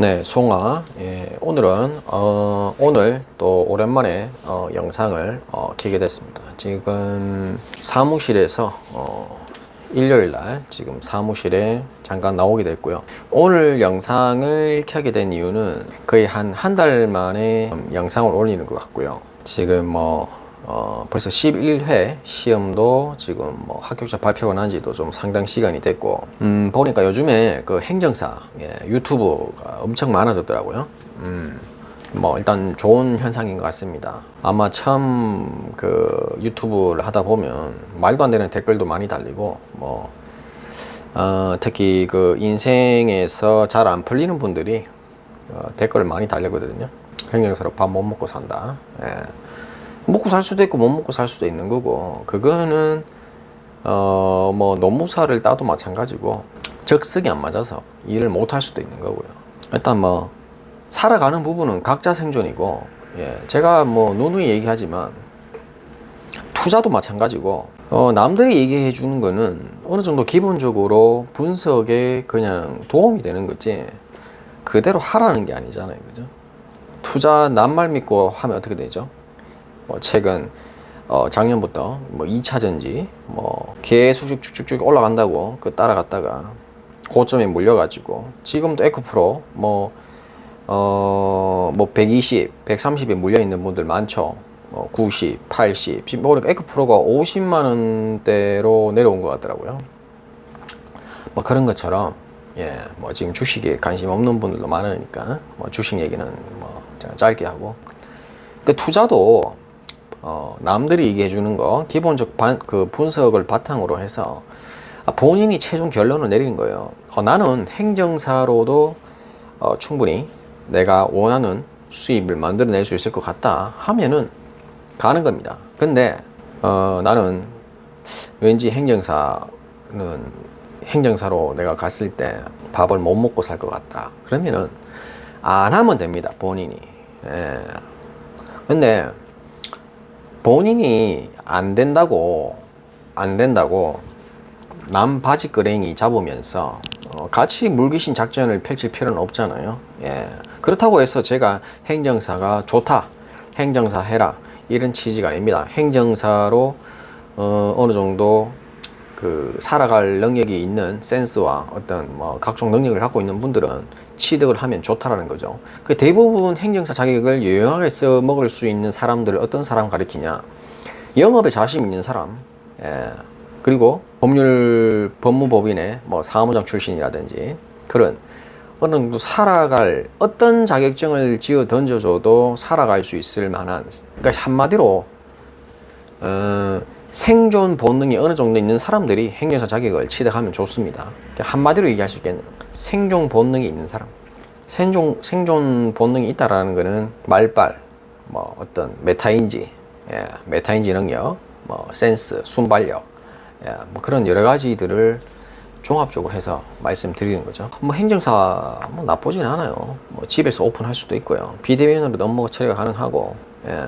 네, 송아. 예, 오늘은 어, 오늘 또 오랜만에 어, 영상을 어, 켜게 됐습니다. 지금 사무실에서 어, 일요일 날 지금 사무실에 잠깐 나오게 됐고요. 오늘 영상을 켜게 된 이유는 거의 한 한 달 만에 음, 영상을 올리는 것 같고요. 지금 뭐 어, 벌써 11회 시험도 지금 뭐 합격자 발표가 난 지도 좀 상당 시간이 됐고, 음, 보니까 요즘에 그 행정사, 예, 유튜브가 엄청 많아졌더라고요. 음, 뭐 일단 좋은 현상인 것 같습니다. 아마 처음 그 유튜브를 하다 보면 말도 안 되는 댓글도 많이 달리고, 뭐, 어, 특히 그 인생에서 잘 안 풀리는 분들이 어, 댓글을 많이 달리거든요. 행정사로 밥 못 먹고 산다. 예. 먹고 살 수도 있고 못 먹고 살 수도 있는 거고. 그거는 어 뭐 노무사를 따도 마찬가지고 적성이 안 맞아서 일을 못 할 수도 있는 거고요. 일단 뭐 살아가는 부분은 각자 생존이고 예 제가 뭐 누누이 얘기하지만 투자도 마찬가지고 어 남들이 얘기해 주는 거는 어느 정도 기본적으로 분석에 그냥 도움이 되는 거지 그대로 하라는 게 아니잖아요. 그죠? 투자 남말 믿고 하면 어떻게 되죠 뭐 최근 어 작년부터 뭐 2차 전지 뭐 계속 쭉쭉쭉 올라간다고 그 따라갔다가 고점에 물려가지고 지금도 에코프로 뭐 어, 뭐 120, 130에 물려 있는 분들 많죠. 뭐 90, 80. 지금 보니까 에코프로가 50만 원대로 내려온 것 같더라고요. 뭐 그런 것처럼 예, 뭐 지금 주식에 관심 없는 분들도 많으니까 뭐 주식 얘기는 뭐 짧게 하고. 그 투자도 어, 남들이 얘기해 주는 거 기본적 반, 그 분석을 바탕으로 해서 아, 본인이 최종 결론을 내리는 거예요. 어, 나는 행정사로도 어, 충분히 내가 원하는 수입을 만들어낼 수 있을 것 같다 하면은 가는 겁니다. 근데 어, 나는 왠지 행정사는 행정사로 내가 갔을 때 밥을 못 먹고 살 것 같다. 그러면은 안 하면 됩니다. 본인이. 예. 근데 본인이 안 된다고 안 된다고 남 바지끄랭이 잡으면서 어, 같이 물귀신 작전을 펼칠 필요는 없잖아요. 예. 그렇다고 해서 제가 행정사가 좋다, 행정사 해라 이런 취지가 아닙니다. 행정사로 어, 어느 정도 그 살아갈 능력이 있는 센스와 어떤 뭐 각종 능력을 갖고 있는 분들은 취득을 하면 좋다라는 거죠. 그 대부분 행정사 자격을 유용하게 써 먹을 수 있는 사람들을 어떤 사람 가리키냐? 영업에 자신 있는 사람, 예. 그리고 법률 법무법인의 뭐 사무장 출신이라든지 그런 어느 정도 살아갈 어떤 자격증을 지어 던져줘도 살아갈 수 있을 만한 그러니까 한마디로 어, 생존 본능이 어느 정도 있는 사람들이 행정사 자격을 취득하면 좋습니다. 그러니까 한마디로 얘기할 수 있겠는 생존 본능이 있는 사람. 생존 생존 본능이 있다라는 거는 말빨, 뭐 어떤 메타인지, 예, 메타인지 능력, 뭐 센스, 순발력, 예, 뭐 그런 여러 가지들을 종합적으로 해서 말씀드리는 거죠. 뭐 행정사 뭐 나쁘진 않아요. 뭐 집에서 오픈할 수도 있고요. 비대면으로 업무 처리가 가능하고, 예.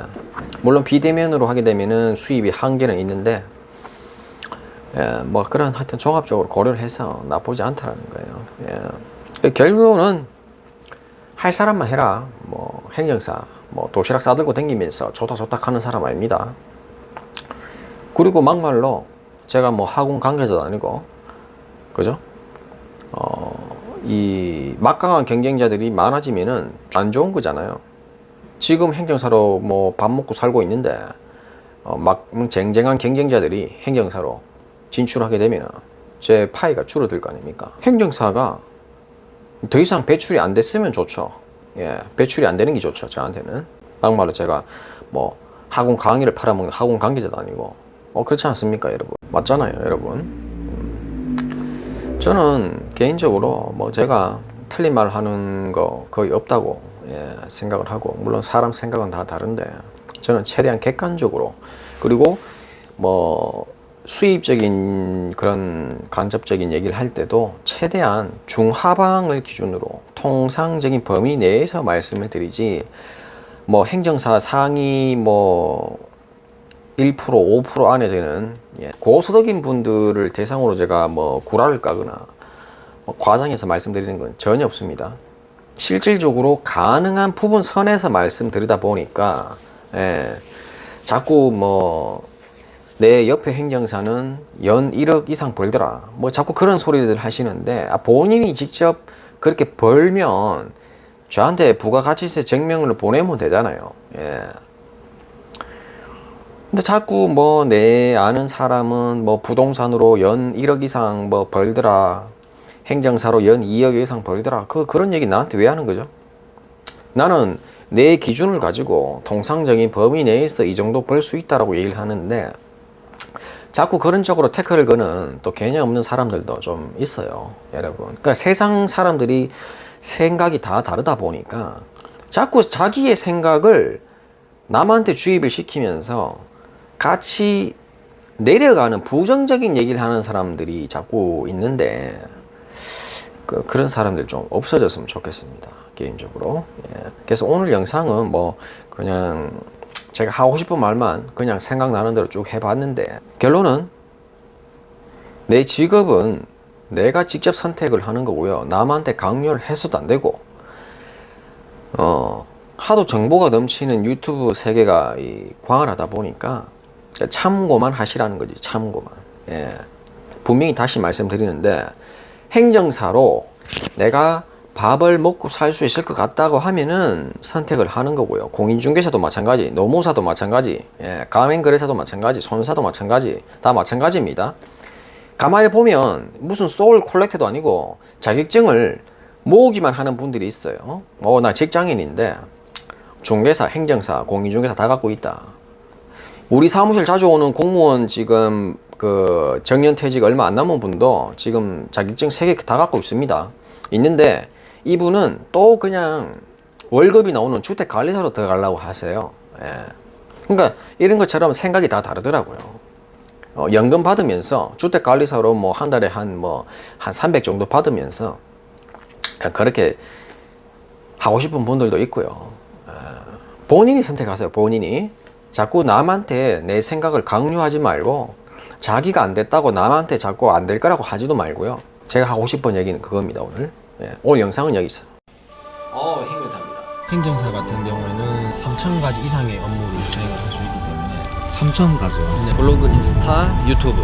물론 비대면으로 하게 되면은 수입이 한계는 있는데, 예, 뭐 그런 하여튼 종합적으로 고려를 해서 나쁘지 않다라는 거예요. 예. 그 결론은 할 사람만 해라. 뭐 행정사, 뭐 도시락 싸들고 다니면서 좋다 좋다 하는 사람 아닙니다. 그리고 막말로 제가 뭐 학원 관계자도 아니고 그죠? 어, 이 막강한 경쟁자들이 많아지면은 안 좋은 거잖아요. 지금 행정사로 뭐 밥 먹고 살고 있는데 어, 막 쟁쟁한 경쟁자들이 행정사로 진출하게 되면 제 파이가 줄어들 거 아닙니까? 행정사가 더 이상 배출이 안 됐으면 좋죠. 예, 배출이 안 되는 게 좋죠. 저한테는 막말로 제가 뭐 학원 강의를 팔아먹는 학원 관계자도 아니고 어 그렇지 않습니까, 여러분? 맞잖아요, 여러분. 저는 개인적으로 뭐 제가 틀린 말 하는 거 거의 없다고 예, 생각을 하고 물론 사람 생각은 다 다른데 저는 최대한 객관적으로 그리고 뭐 수입적인 그런 간접적인 얘기를 할 때도 최대한 중하방을 기준으로 통상적인 범위 내에서 말씀을 드리지 뭐 행정사 상위 뭐 1% 5% 안에 되는 예, 고소득인 분들을 대상으로 제가 뭐 구라를 까거나 뭐 과장해서 말씀드리는 건 전혀 없습니다. 실질적으로 가능한 부분 선에서 말씀드리다 보니까 예, 자꾸 뭐 내 옆에 행정사는 연 1억 이상 벌더라. 뭐 자꾸 그런 소리들 하시는데 아, 본인이 직접 그렇게 벌면 저한테 부가가치세 증명을 보내면 되잖아요. 예. 근데 자꾸 뭐 내 아는 사람은 뭐 부동산으로 연 1억 이상 뭐 벌더라. 행정사로 연 2억 이상 벌더라. 그 그런 얘기 나한테 왜 하는 거죠? 나는 내 기준을 가지고 통상적인 범위 내에서 이 정도 벌 수 있다라고 얘기를 하는데 자꾸 그런 쪽으로 태클을 거는 또 개념 없는 사람들도 좀 있어요, 여러분. 그러니까 세상 사람들이 생각이 다 다르다 보니까 자꾸 자기의 생각을 남한테 주입을 시키면서 같이 내려가는 부정적인 얘기를 하는 사람들이 자꾸 있는데 그, 그런 사람들 좀 없어졌으면 좋겠습니다. 개인적으로. 예. 그래서 오늘 영상은 뭐 그냥 제가 하고 싶은 말만 그냥 생각나는 대로 쭉 해봤는데 결론은 내 직업은 내가 직접 선택을 하는 거고요. 남한테 강요를 해서도 안 되고 어 하도 정보가 넘치는 유튜브 세계가 이 광활하다 보니까 참고만 하시라는 거지 참고만. 예. 분명히 다시 말씀드리는데 행정사로 내가 밥을 먹고 살 수 있을 것 같다고 하면은 선택을 하는 거고요. 공인중개사도 마찬가지, 노무사도 마찬가지, 예, 가맹거래사도 마찬가지, 손사도 마찬가지, 다 마찬가지입니다. 가만히 보면 무슨 소울 콜렉터도 아니고 자격증을 모으기만 하는 분들이 있어요. 어, 나 직장인인데 중개사, 행정사, 공인중개사 다 갖고 있다. 우리 사무실 자주 오는 공무원 지금 그 정년퇴직 얼마 안 남은 분도 지금 자격증 세개다 갖고 있습니다. 있는데 이분은 또 그냥 월급이 나오는 주택 관리사로 들어가려고 하세요. 예. 그러니까 이런 것처럼 생각이 다 다르더라고요. 어, 연금 받으면서 주택 관리사로 뭐 한 달에 한 뭐 한 300 정도 받으면서 그렇게 하고 싶은 분들도 있고요. 예. 본인이 선택하세요. 본인이 자꾸 남한테 내 생각을 강요하지 말고 자기가 안 됐다고 남한테 자꾸 안 될 거라고 하지도 말고요. 제가 하고 싶은 얘기는 그겁니다 오늘. 예. 오늘 영상은 여기 있어. 어 행운사입니다. 행정사 같은 경우에는 3천 가지 이상의 업무를 수행을 할 수 있기 때문에 3천 가죠. 블로그, 인스타, 유튜브